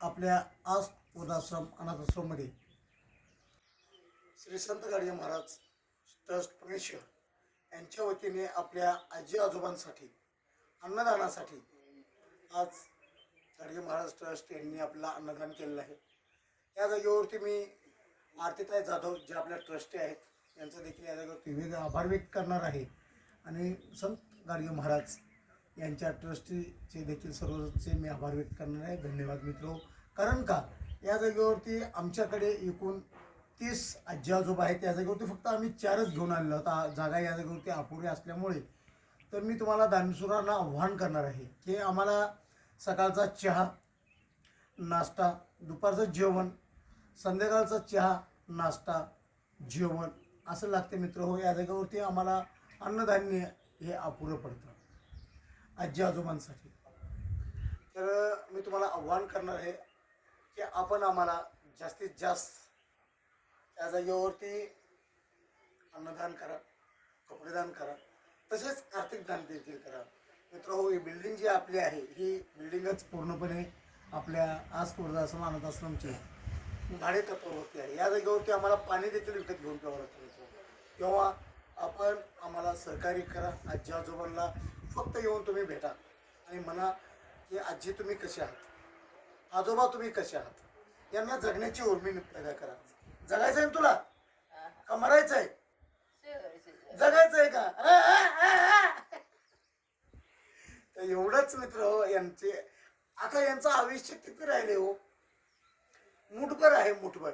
आपल्या आज वृद्धाश्रम अनाथाश्रममध्ये श्री संत गाडगे महाराज ट्रस्ट पुणे शहर यांच्या वतीने आपल्या आजी आजोबांसाठी अन्नदानासाठी आज गाडगे महाराज ट्रस्ट यांनी आपला अन्नदान केलेलं आहे. या जागेवरती मी आरतीताई जाधव जे आपल्या ट्रस्टी आहेत यांचा देखील या जागेवरती वेगळा आभार व्यक्त करणार आहे. आणि संत गाडगे महाराज यांच्या ट्रस्टीचे देखील सर्वचे मी आभार व्यक्त करणार आहे. धन्यवाद मित्र. कारण का? या जागेवरती आमच्याकडे एकूण तीस आजी आजोबा आहेत. या जागेवरती फक्त आम्ही चारच घेऊन आलेलो आता जागा या जागेवरती अपुरी असल्यामुळे तर मी तुम्हाला दानसुरांना आव्हान करणार आहे की आम्हाला सकाळचा चहा नाश्ता दुपारचं जेवण संध्याकाळचा चहा नाश्ता जेवण असं लागते मित्र. हो या जागेवरती आम्हाला अन्नधान्य हे अपुरं पडतं. आजी आजोबांसाठी. तर मी तुम्हाला आव्हान करणार आहे की आपण आम्हाला जास्तीत जास्त त्या जागेवरती अन्नदान करा कपडेदान करा तसेच आर्थिक दान देखील करा. मित्र हो ही बिल्डिंग जी आपली आहे ही बिल्डिंगच पूर्णपणे आपल्या आज कुर्दाश्रम अनाथ आश्रमची भाडे तत्वावरती आहे. या जागेवरती आम्हाला पाणी देखील विकत घेऊन प्यावं लागतं किंवा आपण आम्हाला सहकार्य करा आजी आजोबांना फक्त येऊन तुम्ही भेटा आणि म्हणा की आजी तुम्ही कसे आहात? आजोबा तुम्ही कसे आहात? यांना जगण्याची उर्मी पैदा करा. जगायचं आहे तुला? का मरायचं आहे? जगायचं आहे का. तर एवढंच मित्र हो यांचे. आता यांचं आयुष्य किती राहिले हो? मुठभर आहे मुठभर.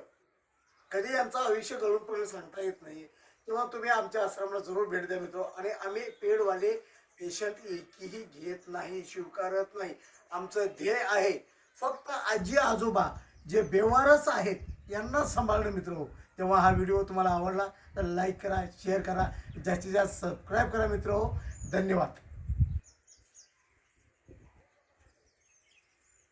कधी यांचं आयुष्य गळून पडलं सांगता येत नाही. तेव्हा तुम्ही आमच्या आश्रमाला जरूर भेट द्या मित्र. आणि आम्ही पेडवाले पेशंट एकही घेत नाही स्वीकारत नाही. आमचं ध्येय आहे फक्त आजी आजोबा जे बेवारच आहेत यांना सांभाळणं मित्र हो तेव्हा हा व्हिडिओ तुम्हाला आवडला तर लाईक करा शेअर करा जास्तीत जास्त सबस्क्राईब करा मित्र हो धन्यवाद.